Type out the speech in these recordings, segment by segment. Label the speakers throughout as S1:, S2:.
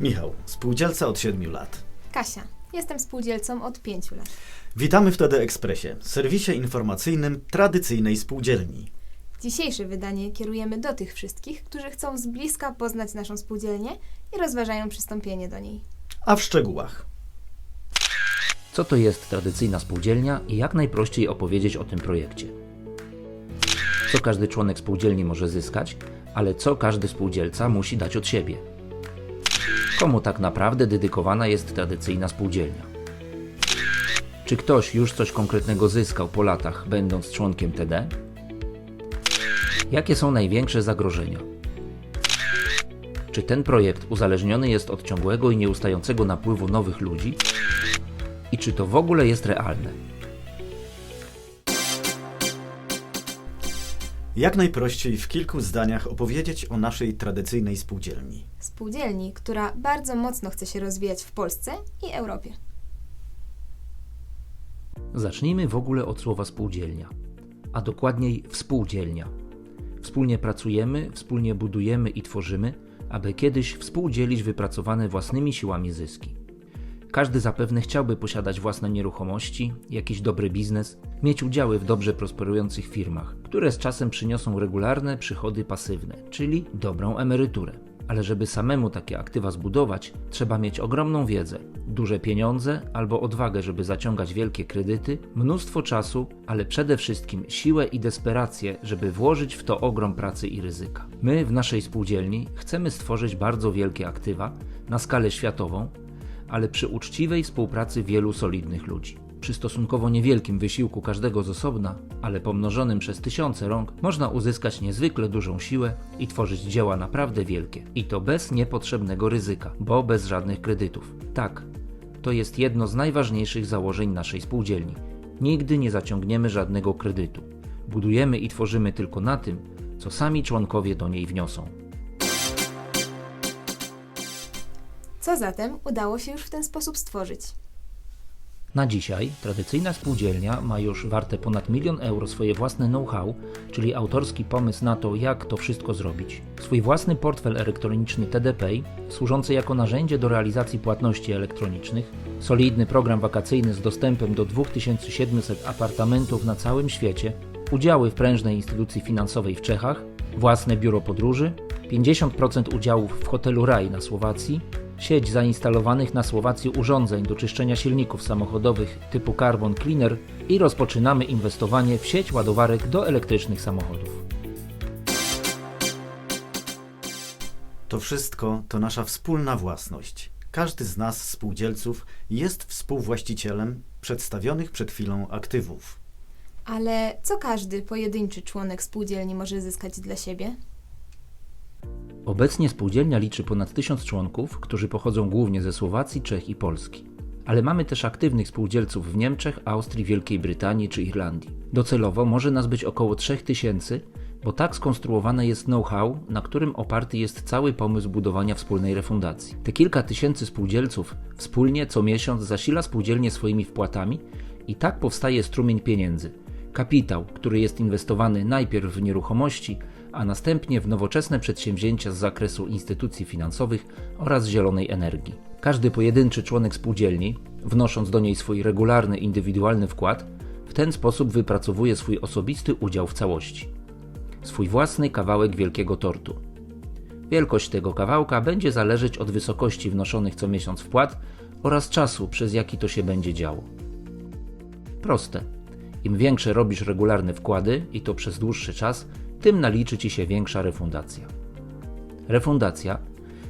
S1: Michał, spółdzielca od 7 lat.
S2: Kasia. Jestem spółdzielcą od 5 lat.
S1: Witamy w TD Ekspresie, serwisie informacyjnym tradycyjnej spółdzielni.
S2: Dzisiejsze wydanie kierujemy do tych wszystkich, którzy chcą z bliska poznać naszą spółdzielnię i rozważają przystąpienie do niej.
S1: A w szczegółach.
S3: Co to jest tradycyjna spółdzielnia i jak najprościej opowiedzieć o tym projekcie? Co każdy członek spółdzielni może zyskać, ale co każdy spółdzielca musi dać od siebie? Komu tak naprawdę dedykowana jest tradycyjna spółdzielnia? Czy ktoś już coś konkretnego zyskał po latach, będąc członkiem TD? Jakie są największe zagrożenia? Czy ten projekt uzależniony jest od ciągłego i nieustającego napływu nowych ludzi? I czy to w ogóle jest realne?
S1: Jak najprościej w kilku zdaniach opowiedzieć o naszej tradycyjnej spółdzielni.
S2: Spółdzielni, która bardzo mocno chce się rozwijać w Polsce i Europie.
S3: Zacznijmy w ogóle od słowa spółdzielnia, a dokładniej współdzielnia. Wspólnie pracujemy, wspólnie budujemy i tworzymy, aby kiedyś współdzielić wypracowane własnymi siłami zyski. Każdy zapewne chciałby posiadać własne nieruchomości, jakiś dobry biznes, mieć udziały w dobrze prosperujących firmach, które z czasem przyniosą regularne przychody pasywne, czyli dobrą emeryturę. Ale żeby samemu takie aktywa zbudować, trzeba mieć ogromną wiedzę, duże pieniądze albo odwagę, żeby zaciągać wielkie kredyty, mnóstwo czasu, ale przede wszystkim siłę i desperację, żeby włożyć w to ogrom pracy i ryzyka. My w naszej spółdzielni chcemy stworzyć bardzo wielkie aktywa na skalę światową, ale przy uczciwej współpracy wielu solidnych ludzi. Przy stosunkowo niewielkim wysiłku każdego z osobna, ale pomnożonym przez tysiące rąk, można uzyskać niezwykle dużą siłę i tworzyć dzieła naprawdę wielkie. I to bez niepotrzebnego ryzyka, bo bez żadnych kredytów. Tak, to jest jedno z najważniejszych założeń naszej spółdzielni. Nigdy nie zaciągniemy żadnego kredytu. Budujemy i tworzymy tylko na tym, co sami członkowie do niej wniosą.
S2: Co zatem udało się już w ten sposób stworzyć?
S3: Na dzisiaj tradycyjna spółdzielnia ma już warte ponad milion euro swoje własne know-how, czyli autorski pomysł na to, jak to wszystko zrobić, swój własny portfel elektroniczny TDPay, służący jako narzędzie do realizacji płatności elektronicznych, solidny program wakacyjny z dostępem do 2700 apartamentów na całym świecie, udziały w prężnej instytucji finansowej w Czechach, własne biuro podróży, 50% udziałów w hotelu Raj na Słowacji, sieć zainstalowanych na Słowacji urządzeń do czyszczenia silników samochodowych typu Carbon Cleaner i rozpoczynamy inwestowanie w sieć ładowarek do elektrycznych samochodów.
S1: To wszystko to nasza wspólna własność. Każdy z nas, spółdzielców, jest współwłaścicielem przedstawionych przed chwilą aktywów.
S2: Ale co każdy pojedynczy członek spółdzielni może zyskać dla siebie?
S3: Obecnie spółdzielnia liczy ponad 1000 członków, którzy pochodzą głównie ze Słowacji, Czech i Polski. Ale mamy też aktywnych spółdzielców w Niemczech, Austrii, Wielkiej Brytanii czy Irlandii. Docelowo może nas być około 3000, bo tak skonstruowane jest know-how, na którym oparty jest cały pomysł budowania wspólnej refundacji. Te kilka tysięcy spółdzielców wspólnie co miesiąc zasila spółdzielnię swoimi wpłatami i tak powstaje strumień pieniędzy. Kapitał, który jest inwestowany najpierw w nieruchomości, a następnie w nowoczesne przedsięwzięcia z zakresu instytucji finansowych oraz zielonej energii. Każdy pojedynczy członek spółdzielni, wnosząc do niej swój regularny, indywidualny wkład, w ten sposób wypracowuje swój osobisty udział w całości. Swój własny kawałek wielkiego tortu. Wielkość tego kawałka będzie zależeć od wysokości wnoszonych co miesiąc wpłat oraz czasu, przez jaki to się będzie działo. Proste. Im większe robisz regularne wkłady i to przez dłuższy czas, tym naliczy ci się większa refundacja. Refundacja,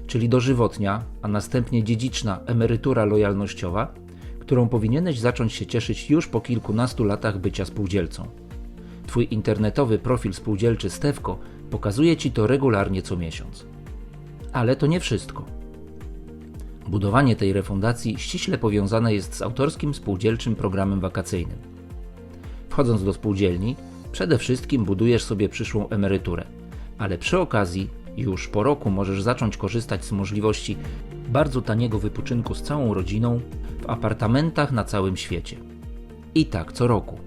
S3: czyli dożywotnia, a następnie dziedziczna emerytura lojalnościowa, którą powinieneś zacząć się cieszyć już po kilkunastu latach bycia spółdzielcą. Twój internetowy profil spółdzielczy Stewko pokazuje ci to regularnie co miesiąc. Ale to nie wszystko. Budowanie tej refundacji ściśle powiązane jest z autorskim spółdzielczym programem wakacyjnym. Wchodząc do spółdzielni, przede wszystkim budujesz sobie przyszłą emeryturę, ale przy okazji już po roku możesz zacząć korzystać z możliwości bardzo taniego wypoczynku z całą rodziną w apartamentach na całym świecie. I tak co roku.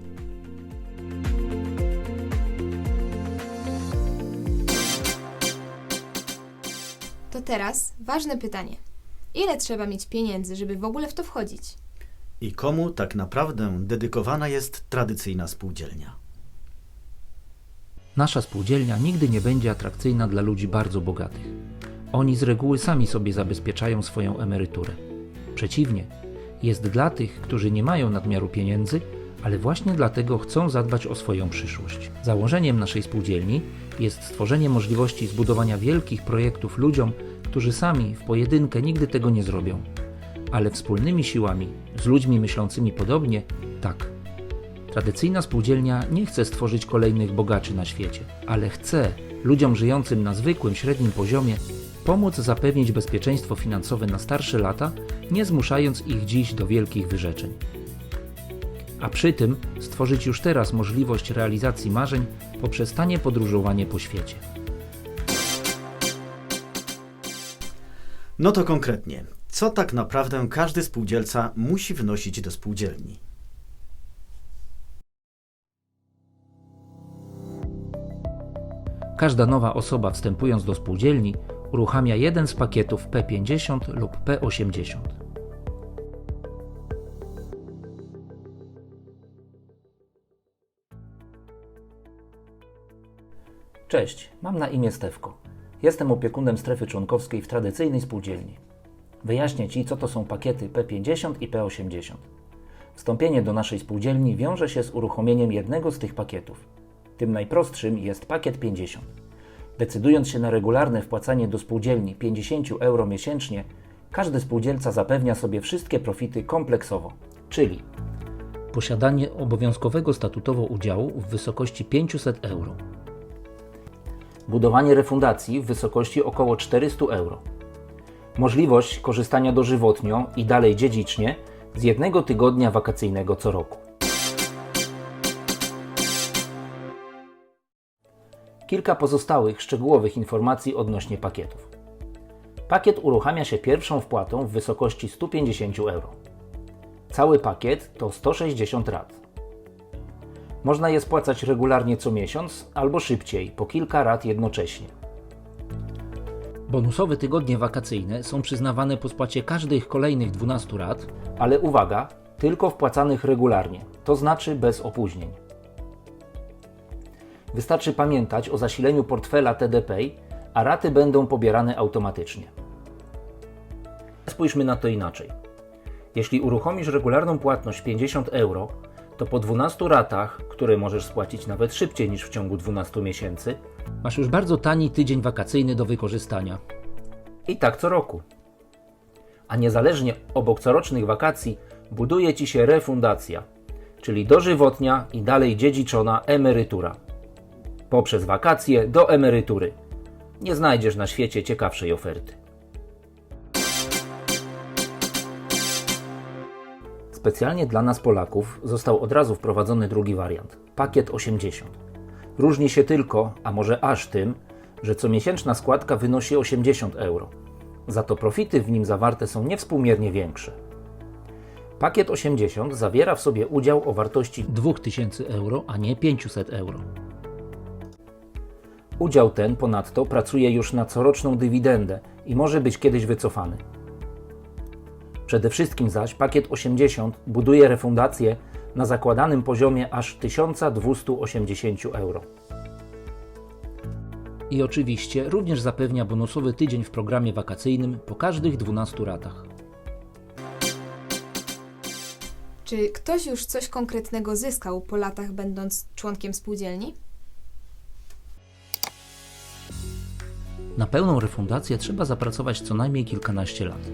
S2: To teraz ważne pytanie. Ile trzeba mieć pieniędzy, żeby w ogóle w to wchodzić?
S1: I komu tak naprawdę dedykowana jest tradycyjna spółdzielnia?
S3: Nasza spółdzielnia nigdy nie będzie atrakcyjna dla ludzi bardzo bogatych. Oni z reguły sami sobie zabezpieczają swoją emeryturę. Przeciwnie, jest dla tych, którzy nie mają nadmiaru pieniędzy, ale właśnie dlatego chcą zadbać o swoją przyszłość. Założeniem naszej spółdzielni jest stworzenie możliwości zbudowania wielkich projektów ludziom, którzy sami w pojedynkę nigdy tego nie zrobią. Ale wspólnymi siłami, z ludźmi myślącymi podobnie, tak. Tradycyjna spółdzielnia nie chce stworzyć kolejnych bogaczy na świecie, ale chce ludziom żyjącym na zwykłym, średnim poziomie pomóc zapewnić bezpieczeństwo finansowe na starsze lata, nie zmuszając ich dziś do wielkich wyrzeczeń. A przy tym stworzyć już teraz możliwość realizacji marzeń poprzez tanie podróżowanie po świecie.
S1: No to konkretnie, co tak naprawdę każdy spółdzielca musi wnosić do spółdzielni?
S3: Każda nowa osoba wstępując do spółdzielni uruchamia jeden z pakietów P50 lub P80. Cześć, mam na imię Stewko. Jestem opiekunem strefy członkowskiej w tradycyjnej spółdzielni. Wyjaśnię Ci, co to są pakiety P50 i P80. Wstąpienie do naszej spółdzielni wiąże się z uruchomieniem jednego z tych pakietów. Tym najprostszym jest pakiet 50. Decydując się na regularne wpłacanie do spółdzielni 50 euro miesięcznie, każdy spółdzielca zapewnia sobie wszystkie profity kompleksowo, czyli posiadanie obowiązkowego statutowo udziału w wysokości 500 euro, budowanie refundacji w wysokości około 400 euro, możliwość korzystania dożywotnio i dalej dziedzicznie z jednego tygodnia wakacyjnego co roku. Kilka pozostałych szczegółowych informacji odnośnie pakietów. Pakiet uruchamia się pierwszą wpłatą w wysokości 150 euro. Cały pakiet to 160 rat. Można je spłacać regularnie co miesiąc albo szybciej, po kilka rat jednocześnie. Bonusowe tygodnie wakacyjne są przyznawane po spłacie każdych kolejnych 12 rat, ale uwaga, tylko wpłacanych regularnie, to znaczy bez opóźnień. Wystarczy pamiętać o zasileniu portfela TDPay, a raty będą pobierane automatycznie. Spójrzmy na to inaczej. Jeśli uruchomisz regularną płatność 50 euro, to po 12 ratach, które możesz spłacić nawet szybciej niż w ciągu 12 miesięcy, masz już bardzo tani tydzień wakacyjny do wykorzystania. I tak co roku. A niezależnie obok corocznych wakacji buduje ci się refundacja, czyli dożywotnia i dalej dziedziczona emerytura. Poprzez wakacje do emerytury. Nie znajdziesz na świecie ciekawszej oferty. Specjalnie dla nas Polaków został od razu wprowadzony drugi wariant pakiet 80. Różni się tylko, a może aż tym, że comiesięczna składka wynosi 80 euro. Za to profity w nim zawarte są niewspółmiernie większe. Pakiet 80 zawiera w sobie udział o wartości 2000 euro, a nie 500 euro. Udział ten ponadto pracuje już na coroczną dywidendę i może być kiedyś wycofany. Przede wszystkim zaś pakiet 80 buduje refundację na zakładanym poziomie aż 1280 euro. I oczywiście również zapewnia bonusowy tydzień w programie wakacyjnym po każdych 12 ratach.
S2: Czy ktoś już coś konkretnego zyskał po latach, będąc członkiem spółdzielni?
S3: Na pełną refundację trzeba zapracować co najmniej kilkanaście lat.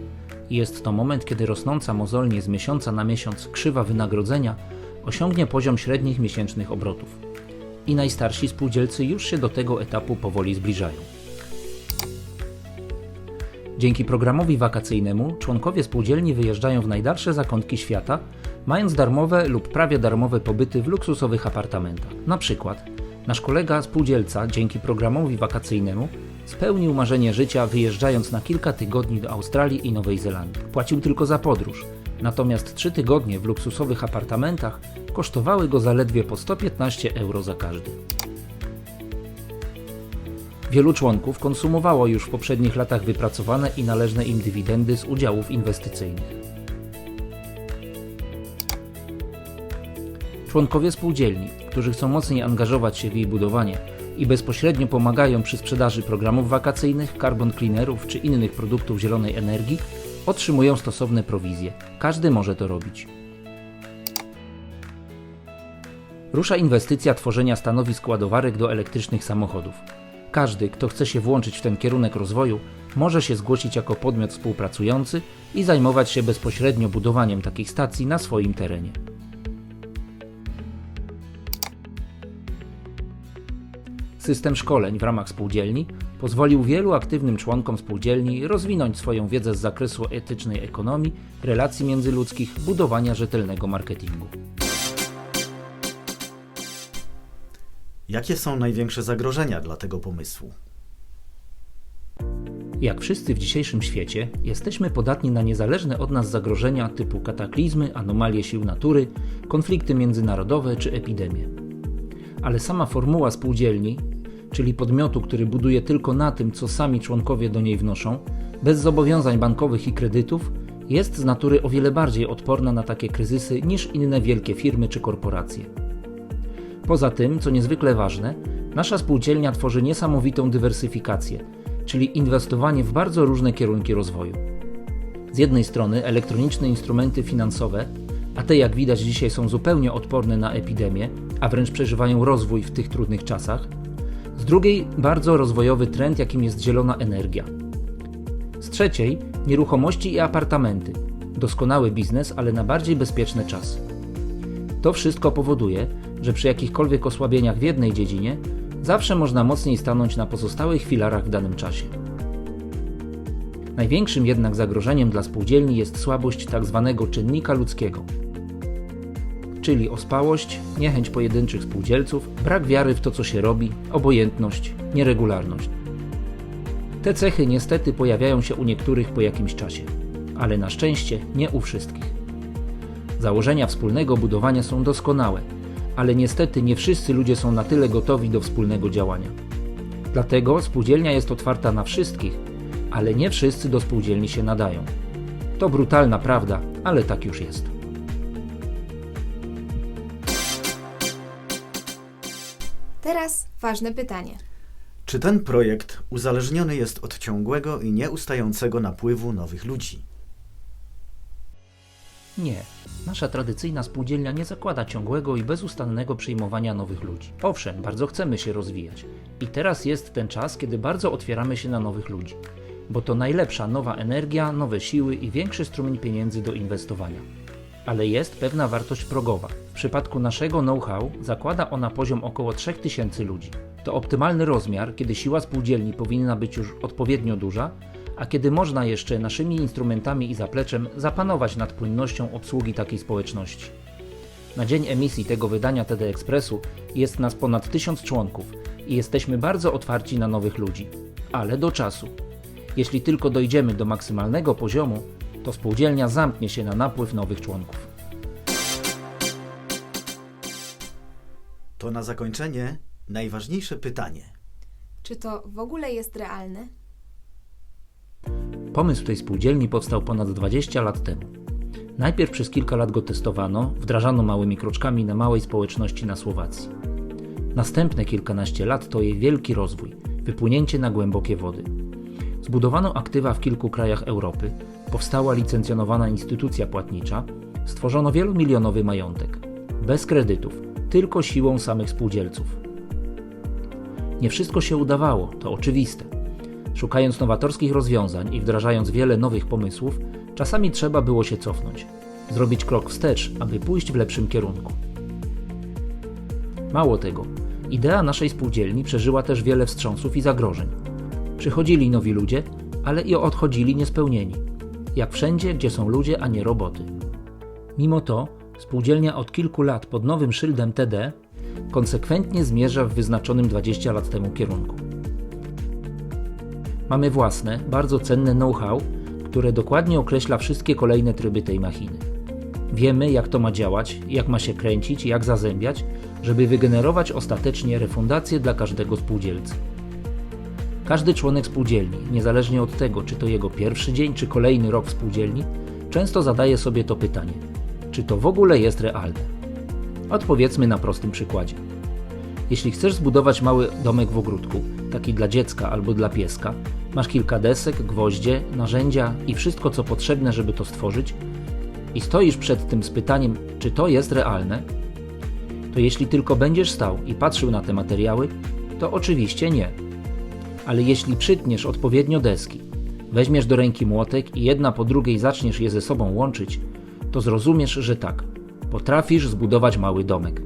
S3: Jest to moment, kiedy rosnąca mozolnie z miesiąca na miesiąc krzywa wynagrodzenia osiągnie poziom średnich miesięcznych obrotów. I najstarsi spółdzielcy już się do tego etapu powoli zbliżają. Dzięki programowi wakacyjnemu członkowie spółdzielni wyjeżdżają w najdalsze zakątki świata, mając darmowe lub prawie darmowe pobyty w luksusowych apartamentach. Na przykład nasz kolega spółdzielca dzięki programowi wakacyjnemu spełnił marzenie życia wyjeżdżając na kilka tygodni do Australii i Nowej Zelandii. Płacił tylko za podróż, natomiast trzy tygodnie w luksusowych apartamentach kosztowały go zaledwie po 115 euro za każdy. Wielu członków konsumowało już w poprzednich latach wypracowane i należne im dywidendy z udziałów inwestycyjnych. Członkowie spółdzielni, którzy chcą mocniej angażować się w jej budowanie i bezpośrednio pomagają przy sprzedaży programów wakacyjnych, carbon cleanerów czy innych produktów zielonej energii, otrzymują stosowne prowizje. Każdy może to robić. Rusza inwestycja tworzenia stanowisk ładowarek do elektrycznych samochodów. Każdy, kto chce się włączyć w ten kierunek rozwoju, może się zgłosić jako podmiot współpracujący i zajmować się bezpośrednio budowaniem takich stacji na swoim terenie. System szkoleń w ramach spółdzielni pozwolił wielu aktywnym członkom spółdzielni rozwinąć swoją wiedzę z zakresu etycznej ekonomii, relacji międzyludzkich, budowania rzetelnego marketingu.
S1: Jakie są największe zagrożenia dla tego pomysłu?
S3: Jak wszyscy w dzisiejszym świecie, jesteśmy podatni na niezależne od nas zagrożenia typu kataklizmy, anomalie sił natury, konflikty międzynarodowe czy epidemie. Ale sama formuła spółdzielni, czyli podmiotu, który buduje tylko na tym, co sami członkowie do niej wnoszą, bez zobowiązań bankowych i kredytów, jest z natury o wiele bardziej odporna na takie kryzysy niż inne wielkie firmy czy korporacje. Poza tym, co niezwykle ważne, nasza spółdzielnia tworzy niesamowitą dywersyfikację, czyli inwestowanie w bardzo różne kierunki rozwoju. Z jednej strony elektroniczne instrumenty finansowe, a te jak widać dzisiaj są zupełnie odporne na epidemię, a wręcz przeżywają rozwój w tych trudnych czasach. Drugiej bardzo rozwojowy trend, jakim jest zielona energia. Z trzeciej nieruchomości i apartamenty. Doskonały biznes, ale na bardziej bezpieczne czasy. To wszystko powoduje, że przy jakichkolwiek osłabieniach w jednej dziedzinie zawsze można mocniej stanąć na pozostałych filarach w danym czasie. Największym jednak zagrożeniem dla spółdzielni jest słabość tzw. czynnika ludzkiego, czyli ospałość, niechęć pojedynczych spółdzielców, brak wiary w to, co się robi, obojętność, nieregularność. Te cechy niestety pojawiają się u niektórych po jakimś czasie, ale na szczęście nie u wszystkich. Założenia wspólnego budowania są doskonałe, ale niestety nie wszyscy ludzie są na tyle gotowi do wspólnego działania. Dlatego spółdzielnia jest otwarta na wszystkich, ale nie wszyscy do spółdzielni się nadają. To brutalna prawda, ale tak już jest.
S2: Teraz ważne pytanie.
S1: Czy ten projekt uzależniony jest od ciągłego i nieustającego napływu nowych ludzi?
S3: Nie. Nasza tradycyjna spółdzielnia nie zakłada ciągłego i bezustannego przyjmowania nowych ludzi. Owszem, bardzo chcemy się rozwijać. I teraz jest ten czas, kiedy bardzo otwieramy się na nowych ludzi. Bo to najlepsza nowa energia, nowe siły i większy strumień pieniędzy do inwestowania. Ale jest pewna wartość progowa. W przypadku naszego know-how zakłada ona poziom około 3000 ludzi. To optymalny rozmiar, kiedy siła spółdzielni powinna być już odpowiednio duża, a kiedy można jeszcze naszymi instrumentami i zapleczem zapanować nad płynnością obsługi takiej społeczności. Na dzień emisji tego wydania TD Expressu jest nas ponad 1000 członków i jesteśmy bardzo otwarci na nowych ludzi, ale do czasu. Jeśli tylko dojdziemy do maksymalnego poziomu, to spółdzielnia zamknie się na napływ nowych członków.
S1: To na zakończenie najważniejsze pytanie.
S2: Czy to w ogóle jest realne?
S3: Pomysł tej spółdzielni powstał ponad 20 lat temu. Najpierw przez kilka lat go testowano, wdrażano małymi kroczkami na małej społeczności na Słowacji. Następne kilkanaście lat to jej wielki rozwój, wypłynięcie na głębokie wody. Zbudowano aktywa w kilku krajach Europy, powstała licencjonowana instytucja płatnicza, stworzono wielomilionowy majątek. Bez kredytów, tylko siłą samych spółdzielców. Nie wszystko się udawało, to oczywiste. Szukając nowatorskich rozwiązań i wdrażając wiele nowych pomysłów, czasami trzeba było się cofnąć, zrobić krok wstecz, aby pójść w lepszym kierunku. Mało tego, idea naszej spółdzielni przeżyła też wiele wstrząsów i zagrożeń. Przychodzili nowi ludzie, ale i odchodzili niespełnieni. Jak wszędzie, gdzie są ludzie, a nie roboty. Mimo to, spółdzielnia od kilku lat pod nowym szyldem TD konsekwentnie zmierza w wyznaczonym 20 lat temu kierunku. Mamy własne, bardzo cenne know-how, które dokładnie określa wszystkie kolejne tryby tej machiny. Wiemy, jak to ma działać, jak ma się kręcić, jak zazębiać, żeby wygenerować ostatecznie refundację dla każdego spółdzielcy. Każdy członek spółdzielni, niezależnie od tego, czy to jego pierwszy dzień, czy kolejny rok w spółdzielni, często zadaje sobie to pytanie: czy to w ogóle jest realne? Odpowiedzmy na prostym przykładzie. Jeśli chcesz zbudować mały domek w ogródku, taki dla dziecka albo dla pieska, masz kilka desek, gwoździe, narzędzia i wszystko co potrzebne, żeby to stworzyć, i stoisz przed tym z pytaniem, czy to jest realne, to jeśli tylko będziesz stał i patrzył na te materiały, to oczywiście nie. Ale jeśli przytniesz odpowiednio deski, weźmiesz do ręki młotek i jedna po drugiej zaczniesz je ze sobą łączyć, to zrozumiesz, że tak, potrafisz zbudować mały domek.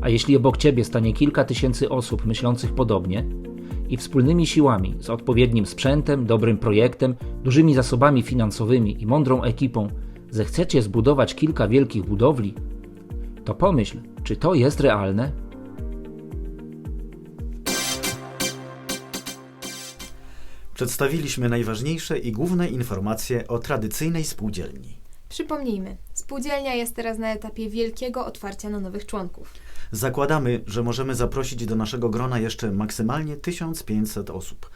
S3: A jeśli obok ciebie stanie kilka tysięcy osób myślących podobnie i wspólnymi siłami, z odpowiednim sprzętem, dobrym projektem, dużymi zasobami finansowymi i mądrą ekipą zechcecie zbudować kilka wielkich budowli, to pomyśl, czy to jest realne?
S1: Przedstawiliśmy najważniejsze i główne informacje o tradycyjnej spółdzielni.
S2: Przypomnijmy, spółdzielnia jest teraz na etapie wielkiego otwarcia na nowych członków.
S1: Zakładamy, że możemy zaprosić do naszego grona jeszcze maksymalnie 1500 osób.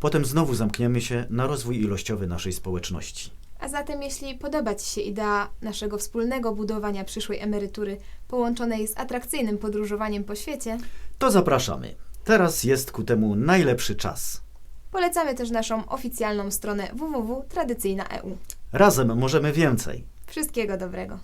S1: Potem znowu zamkniemy się na rozwój ilościowy naszej społeczności.
S2: A zatem, jeśli podoba Ci się idea naszego wspólnego budowania przyszłej emerytury połączonej z atrakcyjnym podróżowaniem po świecie,
S1: To zapraszamy. Teraz jest ku temu najlepszy czas.
S2: Polecamy też naszą oficjalną stronę www.tradycyjna.eu.
S1: Razem możemy więcej.
S2: Wszystkiego dobrego.